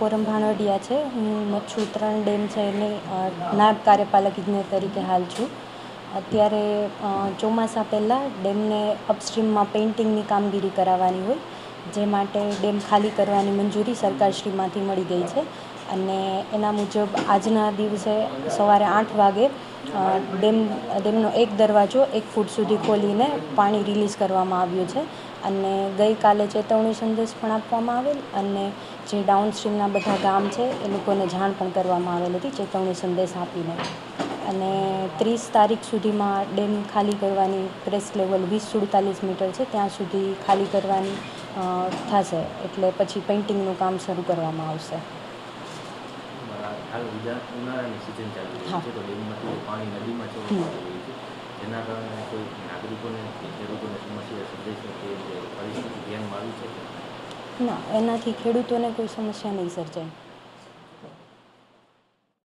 Forum ભાણવડિયા છે. હું મચ્છુ ત્રણ ડેમ છે એની નાયબ કાર્યપાલક ઇજનેર તરીકે હાલ છું. અત્યારે ચોમાસા પહેલાં ડેમને અપસ્ટ્રીમમાં પેઇન્ટિંગની કામગીરી કરાવવાની હોય, જે માટે ડેમ ખાલી કરવાની મંજૂરી સરકારશ્રીમાંથી મળી ગઈ છે. અને એના મુજબ આજના દિવસે સવારે આઠ વાગે ડેમ, ડેમનો એક દરવાજો એક ફૂટ સુધી ખોલીને પાણી રિલીઝ કરવામાં આવ્યું છે. અને ગઈકાલે ચેતવણી સંદેશ પણ આપવામાં આવેલ અને જે ડાઉનસ્ટ્રીમના બધા ગામ છે એ લોકોને જાણ પણ કરવામાં આવેલ હતી ચેતવણી સંદેશ આપીને. અને ત્રીસ તારીખ સુધીમાં ડેમ ખાલી કરવાની પ્રેસ લેવલ વીસ સુડતાલીસ મીટર છે ત્યાં સુધી ખાલી કરવાની થશે. એટલે પછી પેઇન્ટિંગનું કામ શરૂ કરવામાં આવશે. હાલ ઉનાળાની સિઝન ચાલી રહી હા. છે તો ડેમમાંથી પાણી નદીમાં છોડવામાં આવી રહ્યું છે. જેના કારણે કોઈ નાગરિકોને ખેડૂતોને સમસ્યા સર્જાઈ શકે પરિસ્થિતિ ધ્યાનમાં આવી છે? ના, એનાથી ખેડૂતોને કોઈ સમસ્યા નહીં સર્જાય.